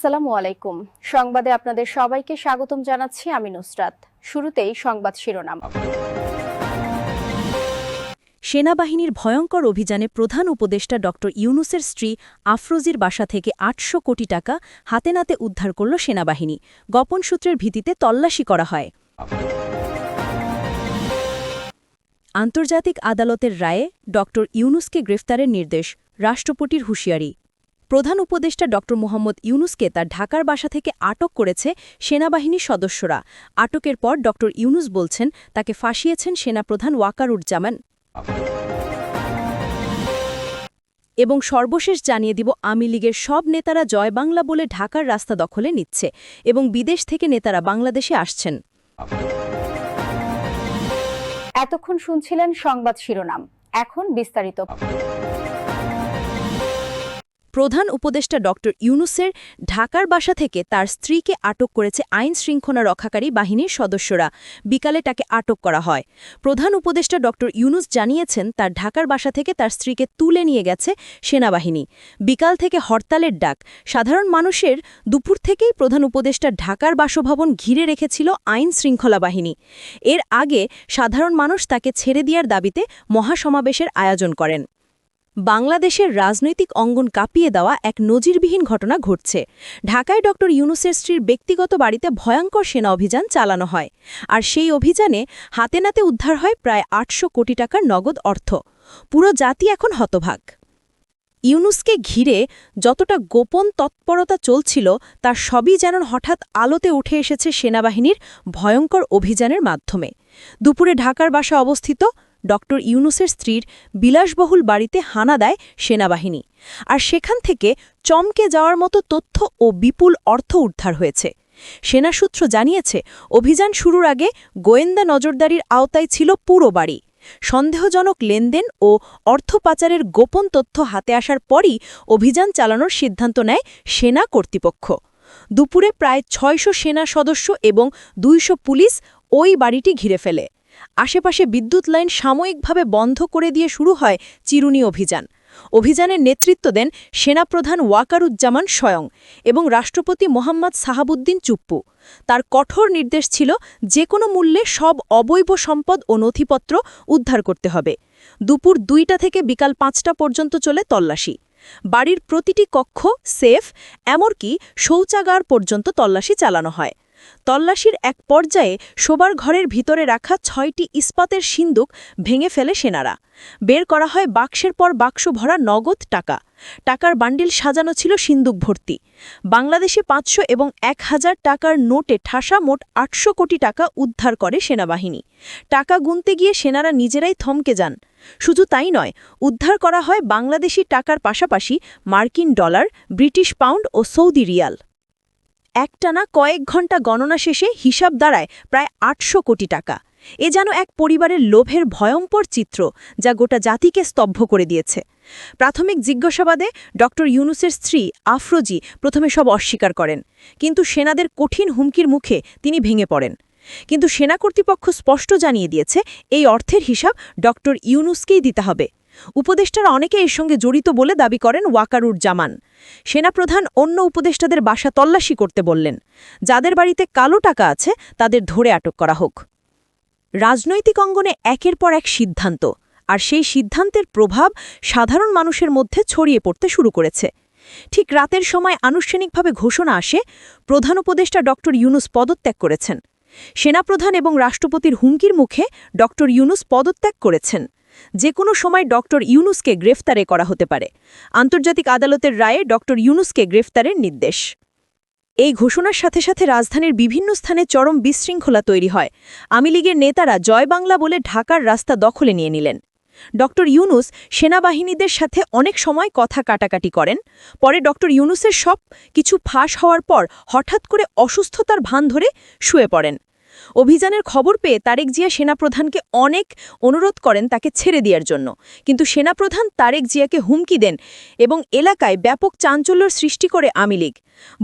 আসসালামু আলাইকুম। সংবাদে আপনাদের সবাইকে স্বাগতম জানাচ্ছি আমি নুসরাত। শুরুতেই সংবাদ শিরোনাম। সেনাবাহিনীর ভয়ঙ্কর অভিযানে প্রধান উপদেষ্টা ড ইউনুসের স্ত্রী আফরোজির বাসা থেকে আটশো কোটি টাকা হাতে নাতে উদ্ধার করল সেনাবাহিনী। গোপন সূত্রের ভিত্তিতে তল্লাশি করা হয়। আন্তর্জাতিক আদালতের রায়ে ড ইউনুসকে গ্রেফতারের নির্দেশ। রাষ্ট্রপতির হুঁশিয়ারি। প্রধান উপদেষ্টা ড মোহাম্মদ ইউনুসকে তার ঢাকার বাসা থেকে আটক করেছে সেনাবাহিনীর সদস্যরা। আটকের পর ড ইউনুস বলছেন, তাকে ফাঁসিয়েছেন সেনাপ্রধান ওয়াকারুজ্জামান। এবং সর্বশেষ জানিয়ে দিব, আওয়ামী লীগের সব নেতারা জয় বাংলা বলে ঢাকার রাস্তা দখলে নিচ্ছে এবং বিদেশ থেকে নেতারা বাংলাদেশে আসছেন। এতক্ষণ শুনছিলেন সংবাদ শিরোনাম। এখন বিস্তারিত। প্রধান উপদেষ্টা ড ইউনুসের ঢাকার বাসা থেকে তার স্ত্রীকে আটক করেছে আইন শৃঙ্খলা রক্ষাকারী বাহিনীর সদস্যরা। বিকালে তাকে আটক করা হয়। প্রধান উপদেষ্টা ড ইউনুস জানিয়েছেন, তার ঢাকার বাসা থেকে তার স্ত্রীকে তুলে নিয়ে গেছে সেনাবাহিনী। বিকাল থেকে হরতালের ডাক। সাধারণ মানুষের দুপুর থেকেই প্রধান উপদেষ্টা ঢাকার বাসভবন ঘিরে রেখেছিল আইন শৃঙ্খলা বাহিনী। এর আগে সাধারণ মানুষ তাকে ছেড়ে দেওয়ার দাবিতে মহাসমাবেশের আয়োজন করেন। বাংলাদেশের রাজনৈতিক অঙ্গন কাঁপিয়ে দেওয়া এক নজিরবিহীন ঘটনা ঘটছে। ঢাকায় ড ইউনুসের স্ত্রীর ব্যক্তিগত বাড়িতে ভয়ঙ্কর সেনা অভিযান চালানো হয়। আর সেই অভিযানে হাতে নাতে উদ্ধার হয় প্রায় আটশো কোটি টাকার নগদ অর্থ। পুরো জাতি এখন হতভাগ। ইউনুসকে ঘিরে যতটা গোপন তৎপরতা চলছিল, তার সবই যেন হঠাৎ আলোতে উঠে এসেছে সেনাবাহিনীর ভয়ঙ্কর অভিযানের মাধ্যমে। দুপুরে ঢাকার বাসা অবস্থিত ড ইউনুসের স্ত্রীর বিলাসবহুল বাড়িতে হানা দেয় সেনাবাহিনী। আর সেখান থেকে চমকে যাওয়ার মতো তথ্য ও বিপুল অর্থ উদ্ধার হয়েছে। সেনাসূত্র জানিয়েছে, অভিযান শুরুর আগে গোয়েন্দা নজরদারির আওতায় ছিল পুরো বাড়ি। সন্দেহজনক লেনদেন ও অর্থ পাচারের গোপন তথ্য হাতে আসার পরই অভিযান চালানোর সিদ্ধান্ত নেয় সেনা কর্তৃপক্ষ। দুপুরে প্রায় ছয়শো সেনা সদস্য এবং দুইশো পুলিশ ওই বাড়িটি ঘিরে ফেলে। আশেপাশে বিদ্যুৎ লাইন সাময়িকভাবে বন্ধ করে দিয়ে শুরু হয় চিরুনি অভিযান। অভিযানের নেতৃত্ব দেন সেনাপ্রধান ওয়াকারুজ্জামান স্বয়ং এবং রাষ্ট্রপতি মোহাম্মদ সাহাবুদ্দিন চুপ্পু। তার কঠোর নির্দেশ ছিল যে কোনো মূল্যে সব অবৈধ সম্পদ ও নথিপত্র উদ্ধার করতে হবে। দুপুর দুইটা থেকে বিকাল পাঁচটা পর্যন্ত চলে তল্লাশি। বাড়ির প্রতিটি কক্ষ সেফ, এমনকি শৌচাগার পর্যন্ত তল্লাশি চালানো হয়। তল্লাশির এক পর্যায়ে শোবার ঘরের ভিতরে রাখা ছয়টি ইস্পাতের সিন্দুক ভেঙে ফেলে সেনারা। বের করা হয় বাক্সের পর বাক্স ভরা নগদ টাকা। টাকার বান্ডিল সাজানো ছিল সিন্দুক ভর্তি। বাংলাদেশে পাঁচশো এবং এক হাজার টাকার নোটে ঠাসা মোট আটশো কোটি টাকা উদ্ধার করে সেনাবাহিনী। টাকা গুনতে গিয়ে সেনারা নিজেরাই থমকে যান। শুধু তাই নয়, উদ্ধার করা হয় বাংলাদেশি টাকার পাশাপাশি মার্কিন ডলার, ব্রিটিশ পাউন্ড ও সৌদি রিয়াল। একটানা কয়েক ঘণ্টা গণনা শেষে হিসাব দাঁড়ায় প্রায় আটশো কোটি টাকা। এ যেন এক পরিবারের লোভের ভয়ঙ্কর চিত্র যা গোটা জাতিকে স্তব্ধ করে দিয়েছে। প্রাথমিক জিজ্ঞাসাবাদে ড ইউনুসের স্ত্রী আফরোজি প্রথমে সব অস্বীকার করেন, কিন্তু সেনাদের কঠিন হুমকির মুখে তিনি ভেঙে পড়েন। কিন্তু সেনা কর্তৃপক্ষ স্পষ্ট জানিয়ে দিয়েছে, এই অর্থের হিসাব ড ইউনুসকেই দিতে হবে। উপদেষ্টারা অনেকে এর সঙ্গে জড়িত বলে দাবি করেন ওয়াকারুর জামান সেনাপ্রধান অন্য উপদেষ্টাদের বাসা তল্লাশি করতে বললেন। যাদের বাড়িতে কালো টাকা আছে, তাদের ধরে আটক করা হোক। রাজনৈতিক অঙ্গনে একের পর এক সিদ্ধান্ত, আর সেই সিদ্ধান্তের প্রভাব সাধারণ মানুষের মধ্যে ছড়িয়ে পড়তে শুরু করেছে। ঠিক রাতের সময় আনুষ্ঠানিকভাবে ঘোষণা আসে, প্রধান উপদেষ্টা ড. ইউনুস পদত্যাগ করেছেন। সেনাপ্রধান এবং রাষ্ট্রপতির হুমকির মুখে ড. ইউনুস পদত্যাগ করেছেন। যে কোনো সময় ডক্টর ইউনুসকে গ্রেফতারে করা হতে পারে। আন্তর্জাতিক আদালতের রায়ে ডক্টর ইউনুসকে গ্রেফতারের নির্দেশ। এই ঘোষণার সাথে সাথে রাজধানীর বিভিন্ন স্থানে চরম বিশৃঙ্খলা তৈরি হয়। আওয়ামী লীগের নেতারা জয় বাংলা বলে ঢাকার রাস্তা দখলে নিয়ে নিলেন। ড ইউনুস সেনাবাহিনীদের সাথে অনেক সময় কথা কাটাকাটি করেন। পরে ড ইউনুসের সব কিছু ফাঁস হওয়ার পর হঠাৎ করে অসুস্থতার ভান ধরে শুয়ে পড়েন। অভিযানের খবর পেয়ে তারেক জিয়া সেনাপ্রধানকে অনেক অনুরোধ করেন তাকে ছেড়ে দেওয়ার জন্য। কিন্তু সেনাপ্রধান তারেক জিয়াকে হুমকি দেন এবং এলাকায় ব্যাপক চাঞ্চল্যর সৃষ্টি করে আওয়ামী লীগ।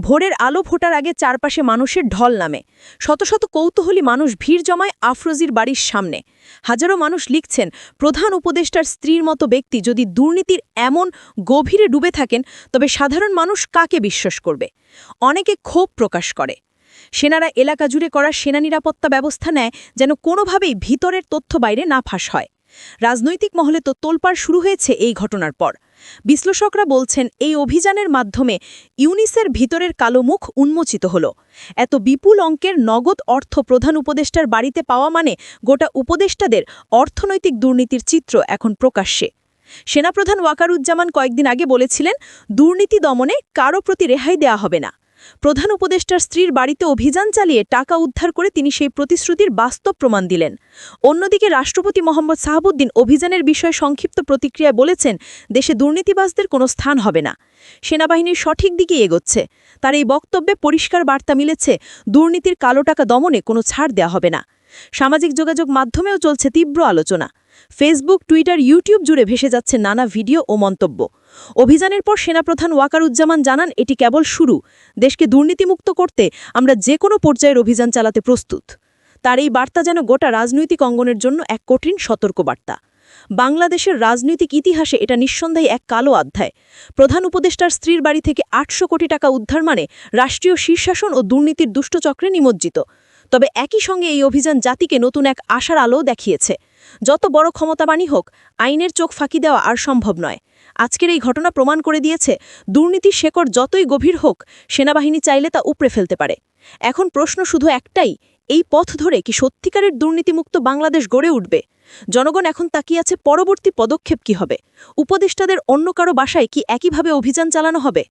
ভোরের আলো ফোটার আগে চারপাশে মানুষের ঢল নামে। শত শত কৌতূহলী মানুষ ভিড় জমায় আফরোজির বাড়ির সামনে। হাজারো মানুষ লিখছেন, প্রধান উপদেষ্টার স্ত্রীর মতো ব্যক্তি যদি দুর্নীতির এমন গভীরে ডুবে থাকেন, তবে সাধারণ মানুষ কাকে বিশ্বাস করবে? অনেকে ক্ষোভ প্রকাশ করে। সেনারা এলাকা জুড়ে করা সেনা নিরাপত্তা ব্যবস্থা নেয় যেন কোনোভাবেই ভিতরের তথ্য বাইরে না ফাঁস হয়। রাজনৈতিক মহলে তো তোলপাড় শুরু হয়েছে এই ঘটনার পর। বিশ্লেষকরা বলছেন, এই অভিযানের মাধ্যমে ইউনিসের ভিতরের কালো মুখ উন্মোচিত হল। এত বিপুল অঙ্কের নগদ অর্থ প্রধান উপদেষ্টার বাড়িতে পাওয়া মানে গোটা উপদেষ্টাদের অর্থনৈতিক দুর্নীতির চিত্র এখন প্রকাশ্যে। সেনাপ্রধান ওয়াকারুজ্জামান কয়েকদিন আগে বলেছিলেন, দুর্নীতি দমনে কারও প্রতি রেহাই দেয়া হবে না। প্রধান উপদেষ্টার স্ত্রীর বাড়িতে অভিযান চালিয়ে টাকা উদ্ধার করে তিনি সেই প্রতিশ্রুতির বাস্তব প্রমাণ দিলেন। অন্যদিকে রাষ্ট্রপতি মোহাম্মদ সাহাবুদ্দিন অভিযানের বিষয়ে সংক্ষিপ্ত প্রতিক্রিয়ায় বলেছেন, দেশে দুর্নীতিবাজদের কোনো স্থান হবে না। সেনাবাহিনীর সঠিক দিকে এগোচ্ছে। তার এই বক্তব্যে পরিষ্কার বার্তা মিলেছে, দুর্নীতির কালো টাকা দমনে কোনো ছাড় দেয়া হবে না। সামাজিক যোগাযোগ মাধ্যমেও চলছে তীব্র আলোচনা। ফেসবুক, টুইটার, ইউটিউব জুড়ে ভেসে যাচ্ছে নানা ভিডিও ও মন্তব্য। অভিযানের পর সেনাপ্রধান ওয়াকারুজ্জামান জানান, এটি কেবল শুরু। দেশকে দুর্নীতিমুক্ত করতে আমরা যে কোনো পর্যায়ের অভিযান চালাতে প্রস্তুত। তার এই বার্তা যেন গোটা রাজনৈতিক অঙ্গনের জন্য এক কঠিন সতর্কবার্তা। বাংলাদেশের রাজনৈতিক ইতিহাসে এটা নিঃসন্দেহে এক কালো অধ্যায়। প্রধান উপদেষ্টার স্ত্রীর বাড়ি থেকে আটশো কোটি টাকা উদ্ধার মানে রাষ্ট্রীয় শীর্ষাসন ও দুর্নীতির দুষ্টচক্রে নিমজ্জিত। তবে একই সঙ্গে এই অভিযান জাতিকে নতুন এক আশার আলো দেখিয়েছে। যত বড় ক্ষমতাবাণী হোক, আইনের চোখ ফাঁকি দেওয়া আর সম্ভব নয়। আজকের এই ঘটনা প্রমাণ করে দিয়েছে দুর্নীতি শেকড় যতই গভীর হোক, সেনাবাহিনী চাইলে তা উপড়ে ফেলতে পারে। এখন প্রশ্ন শুধু একটাই, এই পথ ধরে কি সত্যিকারের দুর্নীতিমুক্ত বাংলাদেশ গড়ে উঠবে? জনগণ এখন তাকিয়ে আছে পরবর্তী পদক্ষেপ কি হবে? উপদেষ্টাদের অন্য কারও বাসায় কি একইভাবে অভিযান চালানো হবে?